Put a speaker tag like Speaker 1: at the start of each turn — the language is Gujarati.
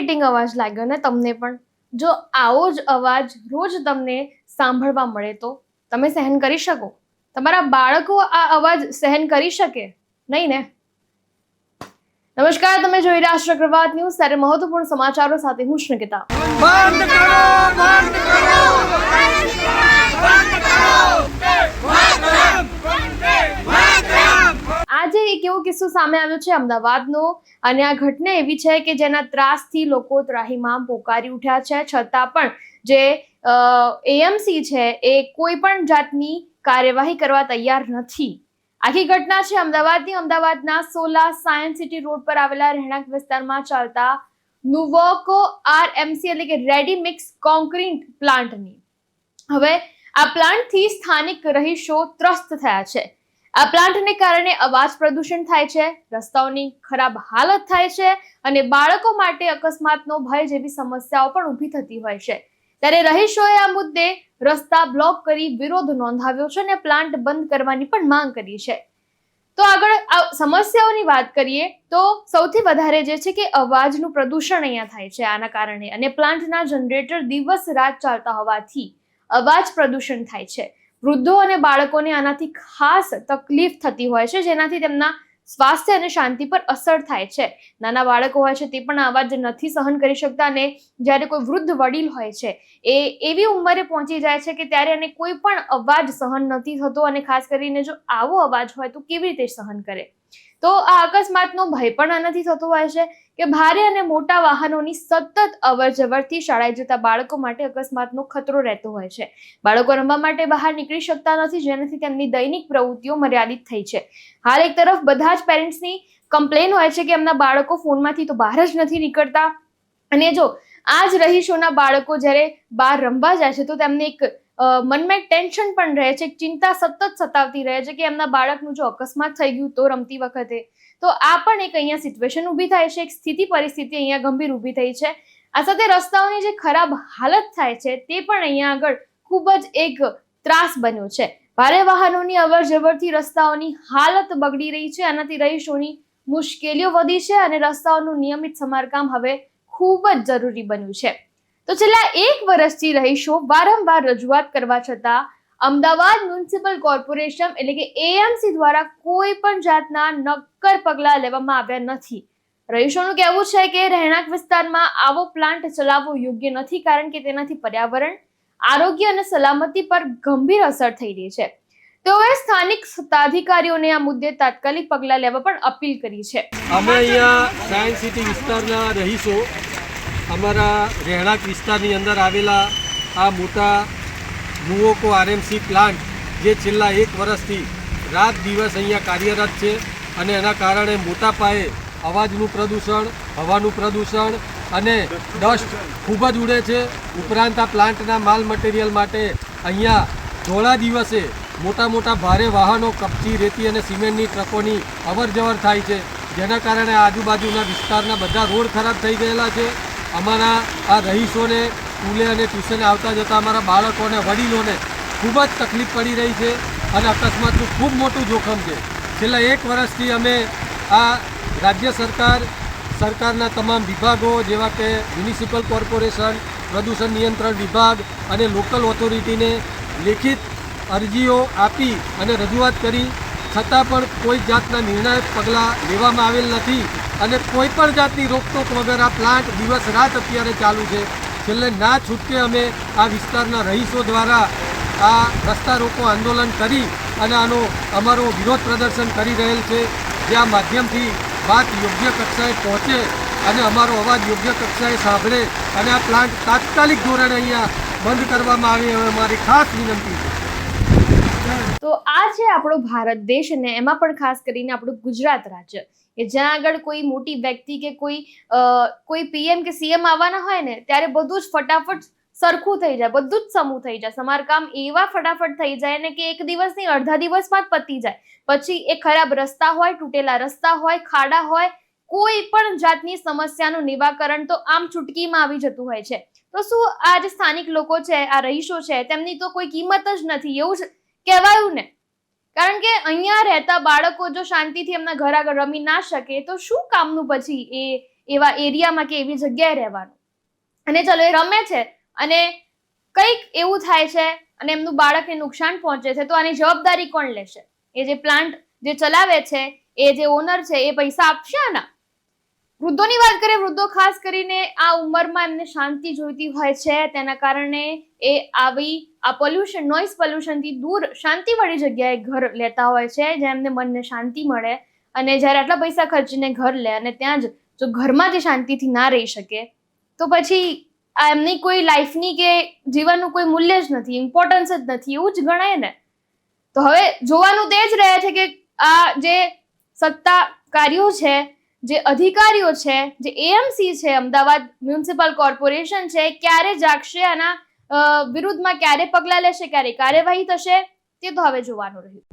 Speaker 1: ઇરિટેટિંગ અવાજ લાગ્યો ને તમને પણ. જો આવો જ અવાજ રોજ તમને સાંભળવા મળે તો? તમે સહન કરી શકો? તમારા બાળકો આ અવાજ સહન કરી શકે? નહીં ને? નમસ્કાર, તમે જોઈ રહ્યા ચક્રવાત ન્યૂઝ. ત્યારે મહત્વપૂર્ણ સમાચારો સાથે હું શ્રમિતા
Speaker 2: બંધ કરો બંધ કરો
Speaker 1: આજે એક એવો કિસ્સો સામે આવ્યો છે અમદાવાદનો. અને આ ઘટના એવી છે કે જેના ત્રાસથી લોકો ત્રાહીમામ પોકારી ઉઠ્યા છે, છતાં પણ જે એએમસી છે એ કોઈ પણ જાતની કાર્યવાહી કરવા તૈયાર નથી. આખી ઘટના છે અમદાવાદની. અમદાવાદના સોલા સાયન્સ સિટી રોડ પર આવેલા રહેણાંક વિસ્તારમાં ચાલતા નુવોકો આરએમસી એટલે કે રેડી મિક્સ કોન્ક્રીટ પ્લાન્ટની. હવે આ પ્લાન્ટથી સ્થાનિક રહીશો ત્રસ્ત થયા છે. આ પ્લાન્ટને કારણે અવાજ પ્રદૂષણ થાય છે, રસ્તાઓની ખરાબ હાલત થાય છે અને બાળકો માટે અકસ્માતનો ભય જેવી સમસ્યાઓ પણ ઊભી થતી હોય છે. ત્યારે રહીશોએ આ મુદ્દે રસ્તા બ્લોક કરી વિરોધ નોંધાવ્યો છે અને પ્લાન્ટ બંધ કરવાની પણ માંગ કરી છે. તો આગળ સમસ્યાઓની વાત કરીએ, તો સૌથી વધારે જે છે કે અવાજનું પ્રદૂષણ અહીંયા થાય છે આના કારણે અને પ્લાન્ટના જનરેટર દિવસ રાત ચાલતા હોવાથી અવાજ પ્રદૂષણ થાય છે. વૃદ્ધો અને બાળકોને આનાથી ખાસ તકલીફ થતી હોય છે, જેનાથી તેમના સ્વાસ્થ્ય અને શાંતિ પર અસર થાય છે. નાના બાળકો હોય છે, તે પણ અવાજ નથી સહન કરી શકતા અને જ્યારે કોઈ વૃદ્ધ વડીલ હોય છે, એ એવી ઉંમરે પહોંચી જાય છે કે ત્યારે એને કોઈ પણ અવાજ સહન નથી થતો અને ખાસ કરીને જો આવો અવાજ હોય તો કેવી રીતે સહન કરે? તો આ અકસ્માતનો ભય પણ આનાથી થતો હોય છે કે ભારે અને મોટા વાહનોની સતત અવર જવરથી શાળાએ જતા બાળકો માટે અકસ્માતનો ખતરો રહેતો હોય છે. બાળકો રમવા માટે બહાર નીકળી શકતા નથી, જેનાથી તેમની દૈનિક પ્રવૃત્તિઓ મર્યાદિત થઈ છે. હાલ એક તરફ બધા જ પેરેન્ટ્સની કમ્પ્લેન હોય છે કે એમના બાળકો ફોનમાંથી તો બહાર જ નથી નીકળતા. અને જો આ જ રહીશોના બાળકો જ્યારે બહાર રમવા જાય છે, તો તેમને એક મનમાં ટેન્શન પણ રહે છે ચિંતા સતત સતાવતી રહે છે કે એમના બાળકનું જો અકસ્માત થઈ ગયું તો રમતી વખતે. તો આ પણ એક અહીંયા સિચ્યુએશન ઊભી થાય છે, એક સ્થિતિ પરિસ્થિતિ અહીંયા ગંભીર ઊભી થઈ છે. આ સાથે રસ્તાઓની જે ખરાબ હાલત થાય છે, તે પણ અહીંયા આગળ ખૂબ જ એક ત્રાસ બન્યો છે. ભારે વાહનોની અવર જવરથી રસ્તાઓની હાલત બગડી રહી છે, આનાથી રહીશોની મુશ્કેલીઓ વધી છે અને રસ્તાઓનું નિયમિત સમારકામ હવે ખૂબ જ જરૂરી બન્યું છે. તો છેલ્લા એક વર્ષથી રહીશો વારંવાર રજૂઆત કરવા છતાં અમદાવાદ મ્યુનિસિપલ કોર્પોરેશન એટલે કે એએમસી દ્વારા કોઈ પણ જાતના નક્કર પગલાં લેવામાં આવ્યા નથી. રહીશોનું કહેવું છે કે રહેણાંક વિસ્તારમાં આવો પ્લાન્ટ ચલાવવો યોગ્ય નથી કારણ કે તેનાથી પર્યાવરણ, આરોગ્ય અને સલામતી પર ગંભીર અસર થઈ રહી છે. તેઓએ સ્થાનિક સત્તાધિકારીઓને આ મુદ્દે તાત્કાલિક પગલાં લેવા પણ અપીલ કરી છે.
Speaker 2: અમે અહીંયા સાયન્સ સિટી વિસ્તારના રહીશો. અમારા રહેણાંક વિસ્તારની અંદર આવેલા આ મોટા નુઓકો આરએમસી પ્લાન્ટ, જે છેલ્લા એક વર્ષથી રાત દિવસ અહીંયા કાર્યરત છે અને એના કારણે મોટા પાયે અવાજનું પ્રદૂષણ, હવાનું પ્રદૂષણ અને ડસ્ટ ખૂબ જ ઉડે છે. ઉપરાંત આ પ્લાન્ટના માલ મટીરિયલ માટે અહીંયા ધોળા દિવસે મોટા મોટા ભારે વાહનો કપચી, રેતી અને સિમેન્ટની ટ્રકોની અવરજવર થાય છે. જેના કારણે આજુબાજુના વિસ્તારના બધા રોડ ખરાબ થઈ ગયેલા છે. અમારા આ રહીશોને સ્કૂલે અને ટ્યુશને આવતા જતા અમારા બાળકોને, વડીલોને ખૂબ જ તકલીફ પડી રહી છે અને અકસ્માતનું ખૂબ મોટું જોખમ છે. છેલ્લા એક વર્ષથી અમે આ રાજ્ય સરકાર, સરકારના તમામ વિભાગો જેવા કે મ્યુનિસિપલ કોર્પોરેશન, પ્રદૂષણ નિયંત્રણ વિભાગ અને લોકલ ઓથોરિટીને લેખિત અરજીઓ આપી અને રજૂઆત કરી. છતાં પણ કોઈ જાતના નિર્ણાયક પગલાં લેવામાં આવેલ નથી. અને કોઈ પણ જાતની રોકટોક વગર આ પ્લાન્ટ દિવસ રાત અત્યારે ચાલુ છે. છેલ્લે ના છૂટકે અમે આ વિસ્તારના રહીશો દ્વારા આ રસ્તા રોકો આંદોલન કરી અને આનો અમારો વિરોધ પ્રદર્શન કરી રહેલ છે. જે આ માધ્યમથી વાત યોગ્ય કક્ષાએ પહોંચે અને અમારો અવાજ યોગ્ય કક્ષાએ સાંભળે અને આ પ્લાન્ટ તાત્કાલિક ધોરણે અહીંયા બંધ કરવામાં આવે એવી અમારી ખાસ વિનંતી છે.
Speaker 1: તો આ છે આપણો ભારત દેશ અને એમાં પણ ખાસ કરીને આપણું ગુજરાત રાજ્ય. કે જ્યાં આગળ કોઈ મોટી વ્યક્તિ કે કોઈ કોઈ પીએમ કે સીએમ આવવાના હોય ને, ત્યારે બધું જ ફટાફટ સરખું થઈ જાય, બધું જ સમૂહ થઈ જાય. સમારકામ એવા ફટાફટ થઈ જાય ને કે એક દિવસ નહીં, અડધા દિવસમાં જ પતી જાય. પછી એ ખરાબ રસ્તા હોય, તૂટેલા રસ્તા હોય, ખાડા હોય, કોઈ પણ જાતની સમસ્યાનું નિવાકરણ તો આમ ચૂટકીમાં આવી જતું હોય છે. તો શું આ જે સ્થાનિક લોકો છે, આ રહીશો છે, તેમની તો કોઈ કિંમત જ નથી. એવું જ કહેવાયું ને. કારણ કે અહીંયા રહેતા બાળકો જો શાંતિથી એમના ઘર આગળ રમી ના શકે, તો શું કામનું પછી એ એવા એરિયામાં કે એવી જગ્યાએ રહેવાનું? અને ચલો એ રમે છે અને કંઈક એવું થાય છે અને એમનું બાળકને નુકસાન પહોંચે છે, તો આની જવાબદારી કોણ લેશે? એ જે પ્લાન્ટ જે ચલાવે છે, એ જે ઓનર છે, એ પૈસા આપશે આના? વૃદ્ધોની વાત કરીએ, વૃદ્ધો ખાસ કરીને આ ઉંમરમાં એમને શાંતિ જોઈતી હોય છે. તેના કારણે એ આવી, આ પોલ્યુશન નોઇઝ પોલ્યુશનથી દૂર શાંતિવાળી જગ્યાએ ઘર લેતા હોય છે, જ્યાં એમને મનને શાંતિ મળે અને જ્યારે આટલા પૈસા ખર્ચીને ઘર લે અને ત્યાં જ જો ઘરમાં જે શાંતિથી ના રહી શકે, તો પછી આ એમની કોઈ લાઈફની કે જીવનનું કોઈ મૂલ્ય જ નથી ઇમ્પોર્ટન્સ જ નથી, એવું જ ગણાય ને? તો હવે જોવાનું તે જ રહે છે કે આ જે સત્તા કાર્યો છે જે અધિકારીઓ છે, જે એએમસી છે, અમદાવાદ મ્યુનિસિપલ કોર્પોરેશન છે ક્યારે જાગશે આના વિરુદ્ધમાં ક્યારે પગલાં લેશે, ક્યારે કાર્યવાહી થશે, તે તો હવે જોવાનું રહ્યું.